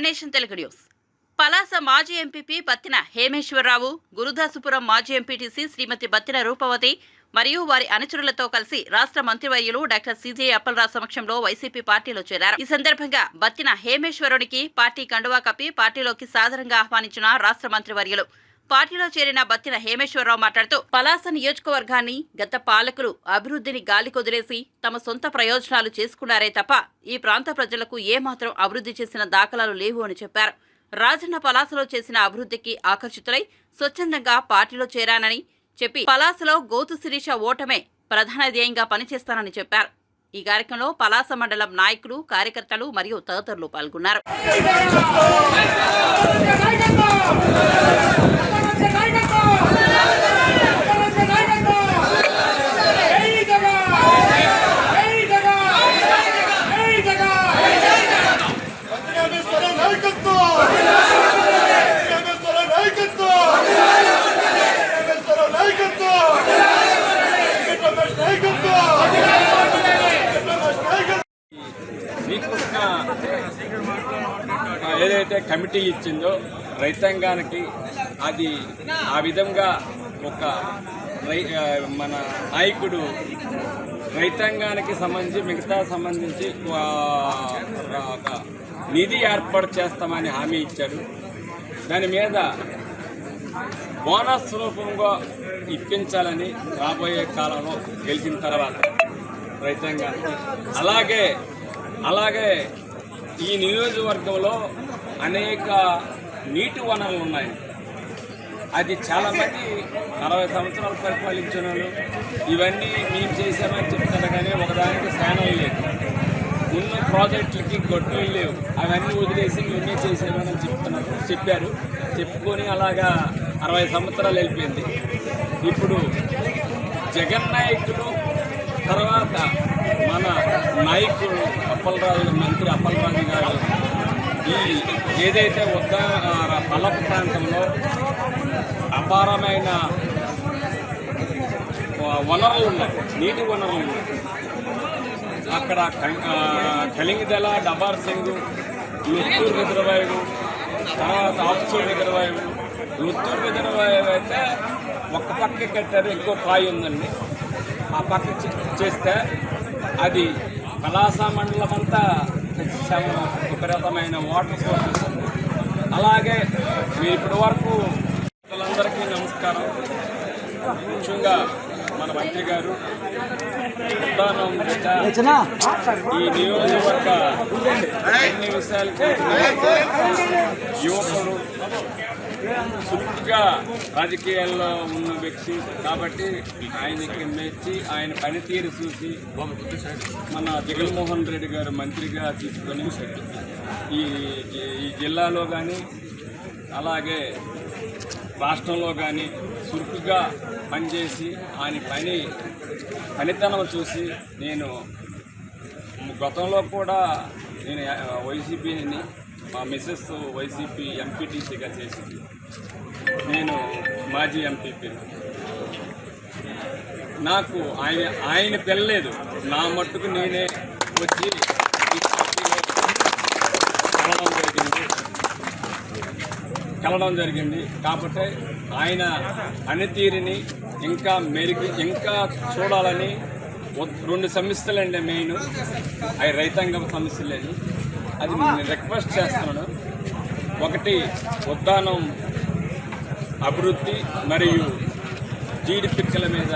One Telugu news. Palasa మాజీ MPP Battina హేమేశ్వరరావు గురుదాసుపురం మాజీ MPTC శ్రీమతి బత్తిన రూపవతి మరియు వారి అనుచరులతో కలిసి రాష్ట్ర మంత్రివర్యులు డాక్టర్ సిజే అప్పలరావు సమక్షంలో వైసీపీ పార్టీలో చేరారు. ఈ సందర్భంగా బత్తిన హేమేశ్వరునికి పార్టీ కండువా కప్పి పార్టీలోకి సాదరంగా ఆహ్వానించిన రాష్ట్ర మంత్రివర్యులు పార్టీలో చేరిన బత్తిన హేమేశ్వరరావు మాట్లాడుతూ పలాస నియోజకవర్గాన్ని గత పాలకులు అభివృద్ధిని గాలి కొదిలేసి తమ సొంత ప్రయోజనాలు చేసుకున్నారే తప్ప ఈ ప్రాంత ప్రజలకు ఏమాత్రం అభివృద్ధి చేసిన దాఖలాలు లేవు అని చెప్పారు. రాజన్న పలాసలో చేసిన అభివృద్ధికి ఆకర్షితులై స్వచ్ఛందంగా పార్టీలో చేరానని చెప్పి పలాసలో గోతు శిరీష ఓటమే ప్రధాన ధ్యేయంగా పనిచేస్తానని చెప్పారు. ఈ కార్యక్రమంలో పలాస మండలం నాయకులు కార్యకర్తలు మరియు తదితరులు పాల్గొన్నారు. ఏదైతే కమిటీ ఇచ్చిందో రైతాంగానికి అది ఆ విధంగా ఒక రై మన నాయకుడు రైతాంగానికి సంబంధించి మిగతా సంబంధించి ఒక నిధి ఏర్పాటు చేస్తామని హామీ ఇచ్చారు. దాని మీద బోనస్ రూపంగా ఇప్పించాలని రాబోయే కాలంలో గెలిచిన తర్వాత రైతాంగానికి. అలాగే అలాగే ఈ నియోజకవర్గంలో అనేక నీటి వనరులు ఉన్నాయి. అది చాలామంది అరవై సంవత్సరాలు పరిపాలించిన వాళ్ళు ఇవన్నీ మేము చేసామని చెప్తారు కానీ ఒకదానికి స్థానం లేదు. ఉన్న ప్రాజెక్టులకి గొడ్డలు లేవు. అవన్నీ వదిలేసి మేమే చేసామని చెప్తున్నారు. చెప్పారు. చెప్పుకొని అలాగా అరవై సంవత్సరాలు వెళ్ళిపోయింది. ఇప్పుడు జగన్ నాయకుడు తర్వాత మన నాయకుడు అప్పలరాజు మంత్రి అప్పలరాజు గారు ఏదైతే ఉద్ద పల్లపు ప్రాంతంలో అపారమైన వనరులు ఉన్నాయి నీటి వనరులు ఉన్నాయి. అక్కడ కలింగదల డబార్ సింగ్ లుత్తూరు రిజర్వాయరు తర్వాత ఆఫ్సూర్ రిజర్వాయరు. లుత్తూరు రిజర్వాయర్ అయితే ఒక్క పక్క కట్టారు ఇంకో పాయి ఉందండి. ఆ పక్క చేస్తే అది కళాశా మండలం అంతా చాలా విపరీతమైన వాటర్ సోర్సెస్. అలాగే మీరు ఇప్పటి వరకు అందరికీ నమస్కారం. ముఖ్యంగా మన మంత్రి గారు ఈ నియోజకవర్గ అన్ని విషయాలు తెలిసిన యువకుడు రాజకీయాల్లో ఉన్న వ్యక్తి కాబట్టి ఆయనకి మెచ్చి ఆయన పనితీరు చూసి మన జగన్మోహన్ రెడ్డి గారు మంత్రిగా తీసుకొని ఈ ఈ జిల్లాలో కానీ అలాగే రాష్ట్రంలో కానీ చురుకుగా పనిచేసి ఆయన పని పనితనం చూసి నేను గతంలో కూడా నేను వైసీపీని మా మిస్సెస్ వైసీపీ ఎంపీటీసీగా చేసింది. నేను మాజీ ఎంపీపీ నాకు ఆయన ఆయన పెళ్ళలేదు నా మట్టుకు నేనే వచ్చి కలవడం జరిగింది. కలవడం జరిగింది. కాబట్టి ఆయన అనితీరిని ఇంకా మెరుగు ఇంకా చూడాలని రెండు రెండు సమస్యలండి మెయిన్. అవి రైతాంగం సమస్యలేని అది నేను రిక్వెస్ట్ చేస్తున్నాను. ఒకటి ఉద్దానం అభివృద్ధి మరియు జీడి పిక్కల మీద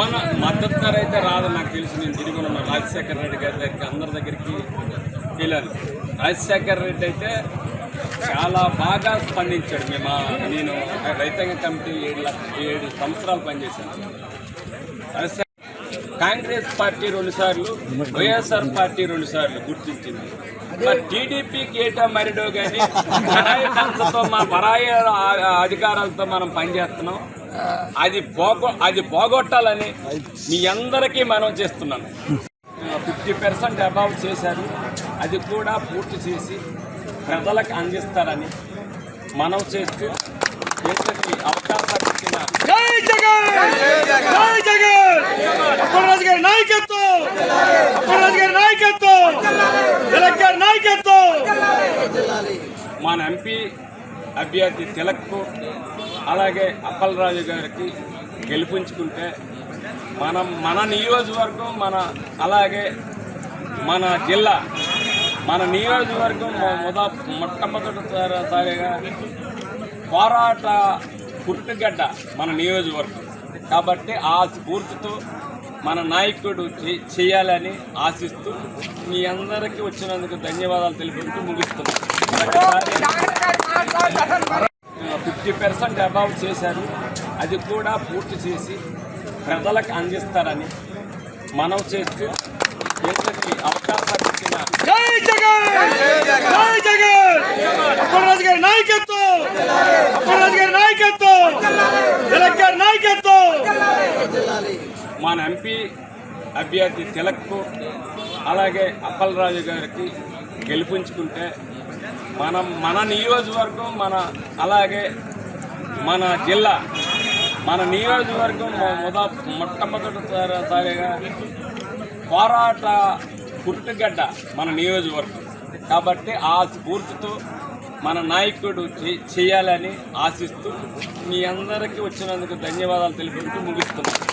ఓన మద్దతు ధర అయితే రాదు నాకు తెలిసి నేను తిరిగి ఉన్న రాజశేఖర రెడ్డి గారి దగ్గరికి అందరి దగ్గరికి వెళ్ళాను రాజశేఖర రెడ్డి అయితే చాలా బాగా స్పందించాడు. మేము నేను రైతాంగ కమిటీ ఏడు లక్ష ఏడు సంవత్సరాలు పనిచేశాను. రాజశేఖర్ కాంగ్రెస్ పార్టీ రెండుసార్లు వైఎస్ఆర్ పార్టీ రెండుసార్లు గుర్తించింది. మరి టీడీపీకి ఏటో మరిడో కానీ పరాయి సంస్థతో మా అధికారాలతో మనం పనిచేస్తున్నాం. అది పోగొ అది పోగొట్టాలని మీ అందరికీ మనం చేస్తున్నాను ఫిఫ్టీ పర్సెంట్ అబౌవ్ చేశారు. అది కూడా పూర్తి చేసి ప్రజలకు అందిస్తారని మనం చేస్తూ దేశానికి అవకాశాలు ఇచ్చిన జై అప్పలరాజు గారి నాయకత్వం! అప్పలరాజు గారి నాయకత్వం! నాయకత్వం! మన ఎంపీ అభ్యర్థి తిలక్కు అలాగే అప్పలరాజు గారికి గెలిపించుకుంటే మనం మన నియోజకవర్గం మన అలాగే మన జిల్లా మన నియోజకవర్గం మొ- మొద మొట్టమొదటిసారిగా పోరాట పుట్టుగడ్డ మన నియోజకవర్గం. కాబట్టి ఆ స్ఫూర్తితో మన నాయకుడు చేయాలని ఆశిస్తూ మీ అందరికీ వచ్చినందుకు ధన్యవాదాలు తెలుపుతూ ముగిస్తున్నాను ఫిఫ్టీ పర్సెంట్ అబౌవ్ చేశారు. అది కూడా పూర్తి చేసి ప్రజలకు అందిస్తారని మనం చేస్తూ ఇంతకీ అవకాశం ఇచ్చిన నాయకత్వం! గారి నాయకత్వం! నాయకత్వం! మన ఎంపీ అభ్యర్థి తిలక్కు అలాగే అప్పలరాజు గారికి గెలిపించుకుంటే మనం మన నియోజకవర్గం మన అలాగే మన జిల్లా మన నియోజకవర్గం మొ- మొద మొట్టమొదటిసారిగా పోరాట పుట్టుగడ్డ మన నియోజకవర్గం. కాబట్టి ఆ స్ఫూర్తితో మన నాయకుడు చేయాలని ఆశిస్తూ మీ అందరికీ వచ్చినందుకు ధన్యవాదాలు తెలుపుతూ ముగిస్తున్నాను.